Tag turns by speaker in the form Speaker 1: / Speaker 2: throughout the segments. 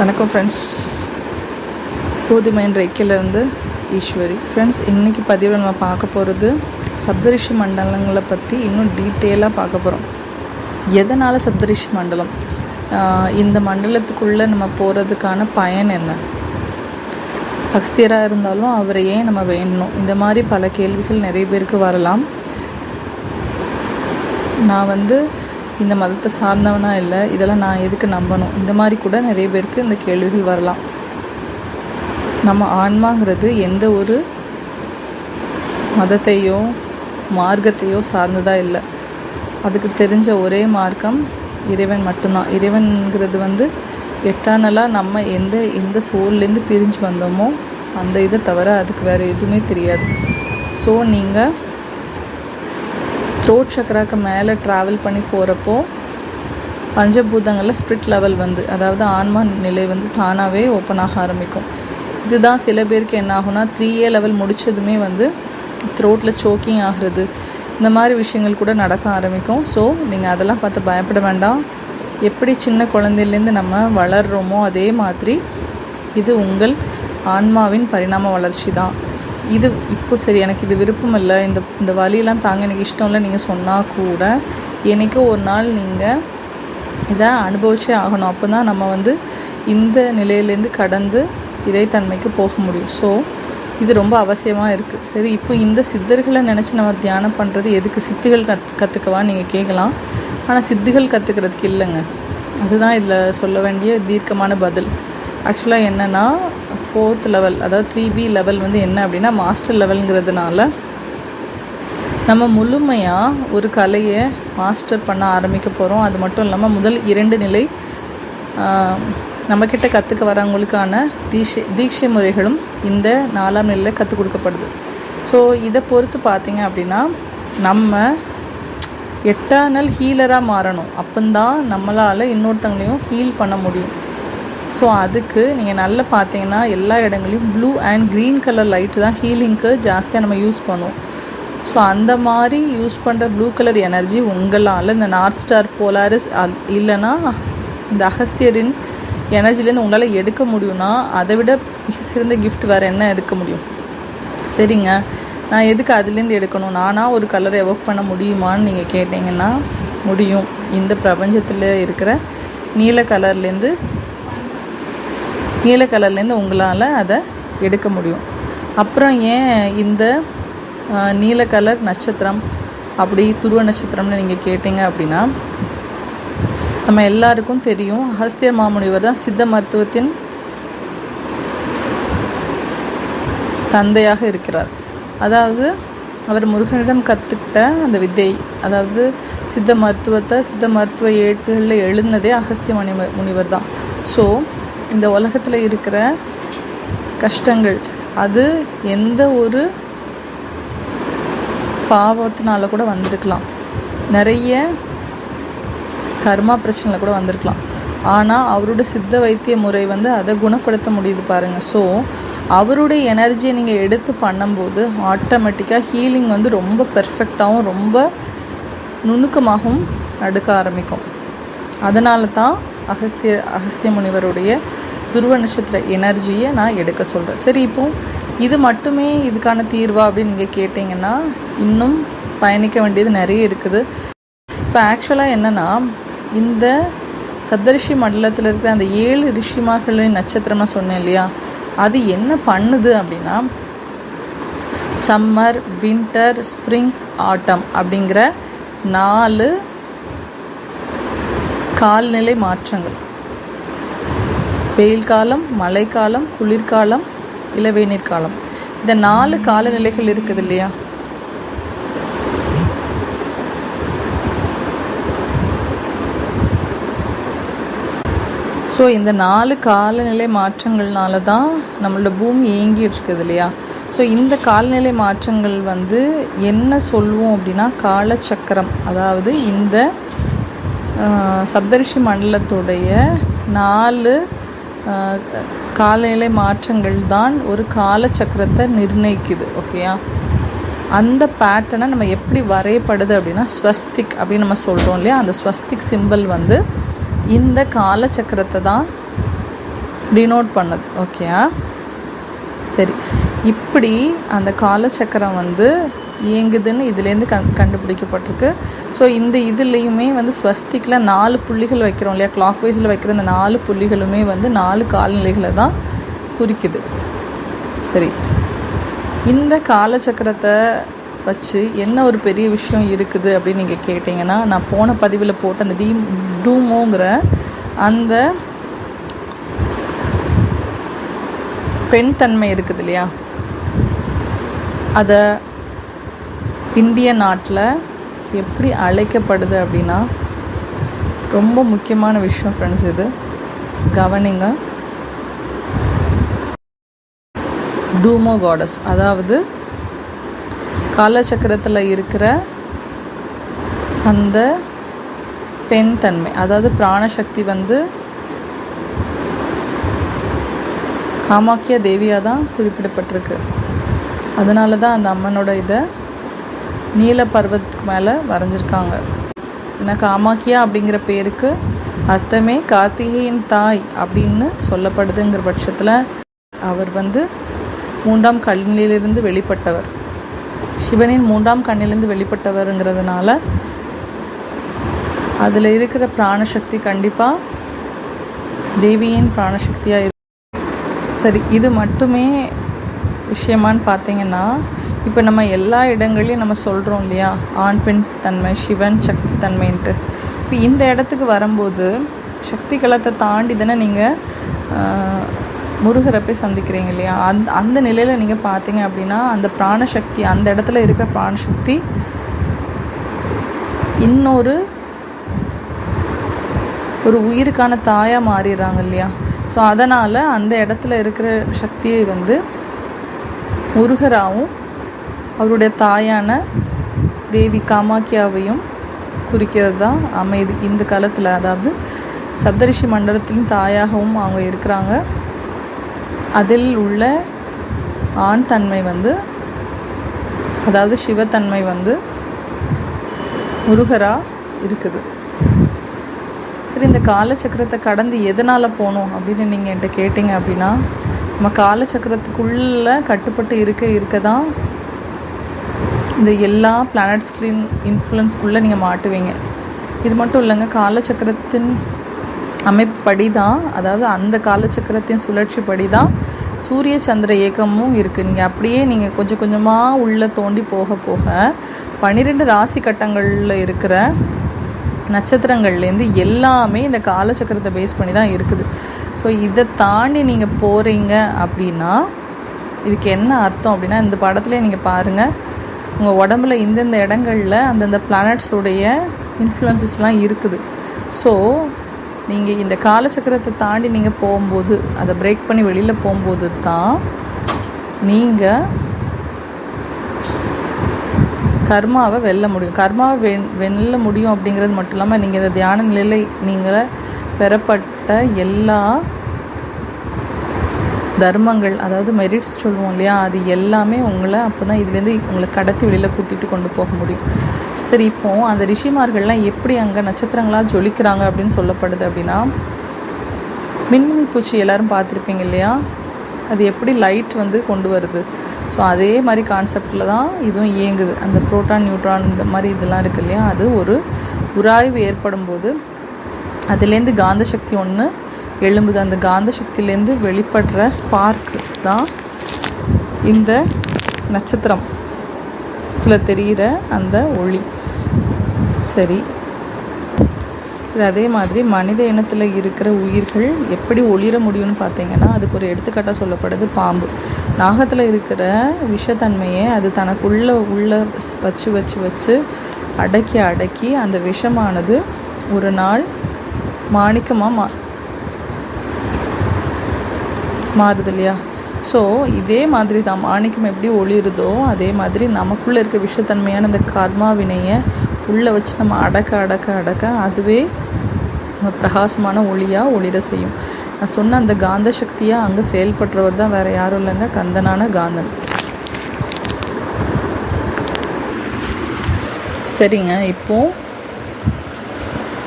Speaker 1: வணக்கம் ஃப்ரெண்ட்ஸ் போதுமையின் ரெக்கிலேருந்து ஈஸ்வரி. ஃப்ரெண்ட்ஸ் இன்றைக்கி பதிவில் நம்ம பார்க்க போகிறது சப்தரிஷி மண்டலங்களை பற்றி இன்னும் டீட்டெயிலாக பார்க்க போகிறோம் எதனால் சப்தரிஷி மண்டலம்? இந்த மண்டலத்துக்குள்ளே நம்ம போகிறதுக்கான பயன் என்ன? பக்தியராக இருந்தாலும் அவரை ஏன் நம்ம வேண்டணும்? இந்த மாதிரி பல கேள்விகள் நிறைய பேருக்கு வரலாம். நான் வந்து இந்த மதத்தை சார்ந்தவனா இல்லை இதெல்லாம் நான் எதுக்கு நம்பணும்? இந்த மாதிரி கூட நிறைய பேருக்கு இந்த கேள்விகள் வரலாம். நம்ம ஆன்மாங்கிறது எந்த ஒரு மதத்தையோ மார்க்கத்தையோ சார்ந்ததாக இல்லை. அதுக்கு தெரிஞ்ச ஒரே மார்க்கம் இறைவன் மட்டும்தான். இறைவன்கிறது வந்து எட்டானலாக நம்ம எந்த எந்த சோல்லேருந்து பிரிஞ்சு வந்தோமோ அந்த இதை தவிர அதுக்கு வேறு எதுவுமே தெரியாது. ஸோ நீங்கள் த்ரோட் சக்கராக்கு மேலே ட்ராவல் பண்ணி போகிறப்போ பஞ்சபூதங்களில் ஸ்பிரிட் லெவல் வந்து அதாவது ஆன்மா நிலை வந்து தானாகவே ஓப்பன் ஆக ஆரம்பிக்கும். இதுதான் சில பேருக்கு என்ன ஆகும்னா த்ரீ ஏ லெவல் முடித்ததுமே வந்து த்ரோட்டில் சோக்கிங் ஆகிறது. இந்த மாதிரி விஷயங்கள் கூட நடக்க ஆரம்பிக்கும். ஸோ நீங்கள் அதெல்லாம் பார்த்து பயப்பட வேண்டாம். எப்படி சின்ன குழந்தையிலேருந்து நம்ம வளர்கிறோமோ அதே மாதிரி இது உங்கள் ஆன்மாவின் பரிணாம வளர்ச்சி தான் இது இப்போ சரி எனக்கு இது விருப்பம் இல்லை இந்த இந்த வழியெல்லாம் தாங்க எனக்கு இஷ்டம் இல்லை நீங்கள் சொன்னால் கூட. என்னைக்கோ ஒரு நாள் நீங்கள் இதை அனுபவிச்சே ஆகணும். அப்போ தான் நம்ம வந்து இந்த நிலையிலேருந்து கடந்து இறைத்தன்மைக்கு போக முடியும். ஸோ இது ரொம்ப அவசியமாக இருக்குது சரி இப்போ இந்த சித்தர்களை நினச்சி நம்ம தியானம் பண்ணுறது எதுக்கு? சித்துகள் கத் கற்றுக்கவான்னு நீங்கள் கேட்கலாம் ஆனால் சித்துகள் கற்றுக்கிறதுக்கு இல்லைங்க. அதுதான் இதில் சொல்ல வேண்டிய தீர்க்கமான பதில். ஆக்சுவலாக என்னென்னா ஃபோர்த் லெவல் அதாவது த்ரீ பி லெவல் வந்து என்ன அப்படின்னா மாஸ்டர் லெவலுங்கிறதுனால நம்ம முழுமையாக ஒரு கலையை மாஸ்டர் பண்ண ஆரம்பிக்க போகிறோம் அது மட்டும் இல்லாமல் முதல் இரண்டு நிலை நம்மக்கிட்ட கற்றுக்க வரவங்களுக்கான தீட்சை தீட்சை முறைகளும் இந்த நாலாம் நிலையில் கற்றுக் கொடுக்கப்படுது. ஸோ இதை பொறுத்து பார்த்தீங்க அப்படின்னா நம்ம எட்டானல் ஹீலராக மாறணும். அப்போந்தான் நம்மளால் இன்னொருத்தங்களையும் ஹீல் பண்ண முடியும். ஸோ அதுக்கு நீங்கள் நல்லா பார்த்தீங்கன்னா எல்லா இடங்களையும் blue and green colour light தான் ஹீலிங்க்கு ஜாஸ்தியாக நம்ம யூஸ் பண்ணுவோம். ஸோ அந்த மாதிரி யூஸ் பண்ணுற ப்ளூ கலர் எனர்ஜி உங்களால் இந்த நார்த் ஸ்டார் போலாரிஸ் அல் இல்லைன்னா இந்த அகஸ்தியரின் எனர்ஜிலேருந்து உங்களால் எடுக்க முடியும்னா அதை விட மிக சிறந்த கிஃப்ட் வேறு என்ன எடுக்க முடியும்? சரிங்க. நான் எதுக்கு அதுலேருந்து எடுக்கணும்? நானாக ஒரு கலரை எவோக் பண்ண முடியுமான்னு நீங்கள் கேட்டிங்கன்னா முடியும். இந்த பிரபஞ்சத்தில் இருக்கிற நீல கலர்லேருந்து நீல கலர்லேருந்து உங்களால் அதை எடுக்க முடியும். அப்புறம் ஏன் இந்த நீல கலர் நட்சத்திரம் அப்படி துருவ நட்சத்திரம்னு நீங்கள் கேட்டீங்க அப்படின்னா நம்ம எல்லாருக்கும் தெரியும் அகஸ்தியர் மாமுனிவர் தான் சித்த மருத்துவத்தின் தந்தையாக இருக்கிறார். அதாவது அவர் முருகனிடம் கற்றுக்கிட்ட அந்த வித்தை அதாவது சித்த மருத்துவத்தை சித்த மருத்துவ ஏட்டுகளில் எழுந்ததே அகஸ்திய முனிவர் முனிவர் தான். ஸோ இந்த உலகத்தில் இருக்கிற கஷ்டங்கள் அது எந்த ஒரு பாவத்தினால கூட வந்திருக்கலாம். நிறைய கர்மா பிரச்சனையில் கூட வந்திருக்கலாம். ஆனால் அவரோட சித்த வைத்திய முறை வந்து அதை குணப்படுத்த முடியுது பாருங்கள் ஸோ அவருடைய எனர்ஜியை நீங்கள் எடுத்து பண்ணும்போது ஆட்டோமேட்டிக்காக ஹீலிங் வந்து ரொம்ப பெர்ஃபெக்டாகவும் ரொம்ப நுணுக்கமாகவும் நடுக்க ஆரம்பிக்கும். அதனால தான் அகஸ்திய அகஸ்திய முனிவருடைய துருவ நட்சத்திர எனர்ஜியை நான் எடுக்க சொல்கிறேன் சரி இப்போ இது மட்டுமே இதுக்கான தீர்வா அப்படின்னு நீங்கள் கேட்டிங்கன்னா இன்னும் பயணிக்க வேண்டியது நிறைய இருக்குது. இப்போ ஆக்சுவலாக என்னென்னா இந்த சப்தரிஷி மண்டலத்தில் இருக்கிற அந்த ஏழு ரிஷிமார்களின் நட்சத்திரமாக சொன்னேன் இல்லையா? அது என்ன பண்ணுது அப்படின்னா சம்மர் வின்டர் ஸ்ப்ரிங் ஆட்டம் அப்படிங்கிற நாலு கால்நிலை மாற்றங்கள். வெயில் காலம் மழைக்காலம் குளிர்காலம் இளவேநீர் காலம் இந்த நாலு காலநிலைகள் இருக்குது இல்லையா? ஸோ இந்த நாலு காலநிலை மாற்றங்கள்னால தான் நம்மளோட பூமி இயங்கிட்டு இருக்குது இல்லையா? ஸோ இந்த காலநிலை மாற்றங்கள் வந்து என்ன சொல்லுவோம் அப்படின்னா காலச்சக்கரம். அதாவது இந்த சப்தரிஷி மண்டலத்துடைய நாலு காலநிலை மாற்றங்கள் தான் ஒரு காலச்சக்கரத்தை நிர்ணயிக்குது ஓகேயா அந்த பேட்டர்னை நம்ம எப்படி வரையப்படுது அப்படின்னா ஸ்வஸ்திக் அப்படின்னு நம்ம சொல்கிறோம் இல்லையா? அந்த ஸ்வஸ்திக் சிம்பிள் வந்து இந்த காலச்சக்கரத்தை தான் டினோட் பண்ணது ஓகேயா சரி இப்படி அந்த காலச்சக்கரம் வந்து இயங்குதுன்னு இதுலேருந்து கண் கண்டுபிடிக்கப்பட்டிருக்கு. ஸோ இந்த இதுலேயுமே வந்து ஸ்வஸ்திக்கில் நாலு புள்ளிகள் வைக்கிறோம் இல்லையா? கிளாக் வைஸில் வைக்கிற அந்த நாலு புள்ளிகளுமே வந்து நாலு காலநிலைகளை தான் குறிக்குது. சரி. இந்த காலச்சக்கரத்தை வச்சு என்ன ஒரு பெரிய விஷயம் இருக்குது அப்படின்னு நீங்கள் கேட்டிங்கன்னா நான் போன பதிவில் போட்ட அந்த டீ டூமோங்கிற அந்த பெண் தன்மை இருக்குது இல்லையா? அதை இந்திய நாட்டில் எப்படி அழைக்கப்படுது அப்படின்னா ரொம்ப முக்கியமான விஷயம் ஃப்ரெண்ட்ஸ் இது. கவனிங்க. டூமோ காடஸ் அதாவது காலச்சக்கரத்தில் இருக்கிற அந்த பெண் தன்மை. அதாவது பிராணசக்தி வந்து காமாக்கியா தேவியாக தான் குறிப்பிடப்பட்டிருக்கு. அதனால தான் அந்த அம்மனோட இதை நீல பர்வத்துக்கு மேலே வரைஞ்சிருக்காங்க. ஏன்னா காமாக்கியா அப்படிங்கிற பேருக்கு அர்த்தமே கார்த்திகையின் தாய் அப்படின்னு சொல்லப்படுதுங்கிற பட்சத்தில் அவர் வந்து மூன்றாம் கண்ணிலிருந்து வெளிப்பட்டவர். சிவனின் மூன்றாம் கண்ணிலிருந்து வெளிப்பட்டவருங்கிறதுனால அதில் இருக்கிற பிராணசக்தி கண்டிப்பாக தேவியின் பிராணசக்தியாக இருக்கு. சரி இது மட்டுமே விஷயமான்னு பார்த்தீங்கன்னா இப்போ நம்ம எல்லா இடங்கள்லையும் நம்ம சொல்கிறோம் இல்லையா? ஆண் பெண் தன்மை சிவன் சக்தி தன்மைன்ட்டு. இப்போ இந்த இடத்துக்கு வரும்போது சக்தி களத்தை தாண்டி தானே நீங்கள் முருகரை போய் சந்திக்கிறீங்க இல்லையா? அந் அந்த நிலையில் நீங்கள் பார்த்தீங்க அப்படின்னா அந்த பிராணசக்தி அந்த இடத்துல இருக்கிற பிராணசக்தி இன்னொரு ஒரு உயிருக்கான தாயாக மாறிடுறாங்க இல்லையா? ஸோ அதனால் அந்த இடத்துல இருக்கிற சக்தியை வந்து முருகராகவும் அவருடைய தாயான தேவி காமாக்கியாவையும் குறிக்கிறது தான். அமைதி இந்த காலத்தில் அதாவது சப்தரிஷி மண்டலத்தின் தாயாகவும் அவங்க இருக்கிறாங்க. அதில் உள்ள ஆண் தன்மை வந்து அதாவது சிவத்தன்மை வந்து முருகரா இருக்குது. சரி இந்த காலச்சக்கரத்தை கடந்து எதனால் போகணும் அப்படின்னு நீங்கள் என்கிட்ட கேட்டிங்க அப்படின்னா நம்ம காலச்சக்கரத்துக்குள்ளே கட்டுப்பட்டு இருக்க இருக்க தான் இந்த எல்லா பிளானட் ஸ்க்ரீன் இன்ஃப்ளூயன்ஸ்குள்ளே நீங்கள் மாட்டுவீங்க. இது மட்டும் இல்லைங்க காலச்சக்கரத்தின் அமைப்படி தான் அதாவது அந்த காலச்சக்கரத்தின் சுழற்சி படி தான் சூரிய சந்திர இயக்கமும் இருக்குது நீங்கள் அப்படியே நீங்கள் கொஞ்சம் கொஞ்சமாக உள்ளே தோண்டி போக போக பன்னிரெண்டு ராசி கட்டங்களில் இருக்கிற நட்சத்திரங்கள்லேருந்து எல்லாமே இந்த காலச்சக்கரத்தை பேஸ் பண்ணி தான் இருக்குது. ஸோ இதை தாண்டி நீங்கள் போகிறீங்க அப்படின்னா இதுக்கு என்ன அர்த்தம் அப்படின்னா இந்த படத்துலேயே நீங்கள் பாருங்கள் உங்கள் உடம்புல இந்தந்த இடங்களில் அந்தந்த பிளானட்ஸுடைய இன்ஃப்ளூயன்சஸ்லாம் இருக்குது. ஸோ நீங்கள் இந்த காலச்சக்கரத்தை தாண்டி நீங்கள் போகும்போது அதை பிரேக் பண்ணி வெளியில் போகும்போது தான் நீங்கள் கர்மாவை வெல்ல முடியும். கர்மாவை வெண் வெல்ல முடியும் அப்படிங்கிறது மட்டும் இல்லாமல் நீங்கள் இந்த தியான நிலையில் நீங்கள் பெறப்பட்ட எல்லா தர்மங்கள் அதாவது மெரிட்ஸ் சொல்லுவோம் இல்லையா அது எல்லாமே உங்களை அப்போ தான் இதுலேருந்து உங்களை கடத்தி வெளியில் கூட்டிகிட்டு கொண்டு போக முடியும். சரி இப்போது அந்த ரிஷிமார்கள்லாம் எப்படி அங்கே நட்சத்திரங்களாக ஜொலிக்கிறாங்க அப்படின்னு சொல்லப்படுது அப்படின்னா மின்மினி பூச்சி எல்லோரும் பார்த்துருப்பீங்க இல்லையா அது எப்படி லைட் வந்து கொண்டு வருது. ஸோ அதே மாதிரி கான்செப்டில் தான் இதுவும் இயங்குது. அந்த ப்ரோட்டான் நியூட்ரான் இந்த மாதிரி இதெல்லாம் இருக்குது இல்லையா அது ஒரு உராய்வு ஏற்படும் போது அதுலேருந்து காந்த சக்தி ஒன்று எழும்புது அந்த காந்த சக்தியிலேருந்து வெளிப்படுற ஸ்பார்க் தான் இந்த நட்சத்திரத்தில் தெரிகிற அந்த ஒளி. சரி. சரி அதே மாதிரி மனித இனத்தில் இருக்கிற உயிர்கள் எப்படி ஒளிர முடியும்னு பார்த்தீங்கன்னா அதுக்கு ஒரு எடுத்துக்காட்டாக சொல்லப்படுது பாம்பு. நாகத்தில் இருக்கிற விஷத்தன்மையை அது தனக்குள்ள உள்ள வச்சு வச்சு வச்சு அடக்கி அடக்கி அந்த விஷமானது ஒரு நாள் மாணிக்கமாக மா மாறுது இல்லையா? ஸோ இதே மாதிரி தான் மாணிக்கம் எப்படி ஒளிருதோ அதே மாதிரி நமக்குள்ளே இருக்க விஷத்தன்மையான அந்த கர்மா வினையை உள்ளே வச்சு நம்ம அடக்க அடக்க அடக்க அதுவே நம்ம பிரகாசமான ஒளியாக ஒளிர செய்யும். நான் சொன்ன அந்த காந்த சக்தியாக அங்கே செயல்படுறவர் தான் வேறு யாரும் இல்லைங்க கந்தனான காந்தன். சரிங்க இப்போது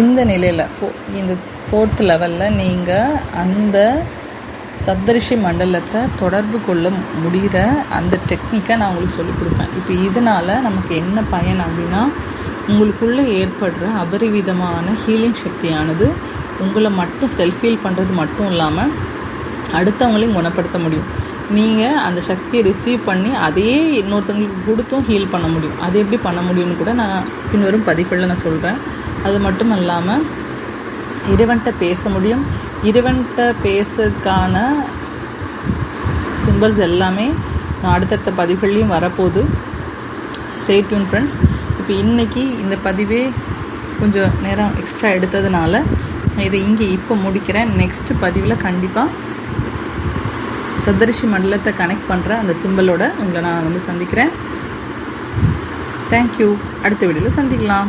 Speaker 1: இந்த நிலையில் ஃபோ இந்த ஃபோர்த் லெவலில் நீங்கள் அந்த சப்தரிஷி மண்டலத்தை தொடர்பு கொள்ள முடிகிற அந்த டெக்னிக்கை நான் உங்களுக்கு சொல்லிக் கொடுப்பேன். இப்போ இதனால் நமக்கு என்ன பயன் அப்படின்னா உங்களுக்குள்ளே ஏற்படுற அபரிவிதமான ஹீலிங் சக்தியானது உங்களை மட்டும் செல்ஃப் ஹீல் பண்ணுறது மட்டும் இல்லாமல் அடுத்தவங்களையும் குணப்படுத்த முடியும். நீங்கள் அந்த சக்தியை ரிசீவ் பண்ணி அதையே இன்னொருத்தவங்களுக்கு கொடுத்தும் ஹீல் பண்ண முடியும். அது எப்படி பண்ண முடியும்னு கூட நான் பின்வரும் பதிப்பில் நான் சொல்கிறேன் அது மட்டும் இல்லாமல் இறைவன்கிட்ட பேச முடியும். இறைவன்கிட்ட பேசுறதுக்கான சிம்பிள்ஸ் எல்லாமே அடுத்தடுத்த பதிவுகள்லையும் வரப்போகுது. ஸ்டே டியூன் ஃப்ரெண்ட்ஸ் இப்போ இன்றைக்கி இந்த பதிவே கொஞ்சம் நேரம் எக்ஸ்ட்ரா எடுத்ததுனால இதை இங்கே இப்போ முடிக்கிறேன். நெக்ஸ்ட் பதிவில் கண்டிப்பாக சதரிஷி மண்டலத்தை கனெக்ட் பண்ணுற அந்த சிம்பிளோட உங்களை நான் வந்து சந்திக்கிறேன். தேங்க்யூ அடுத்த வீடியோவில் சந்திக்கலாம்.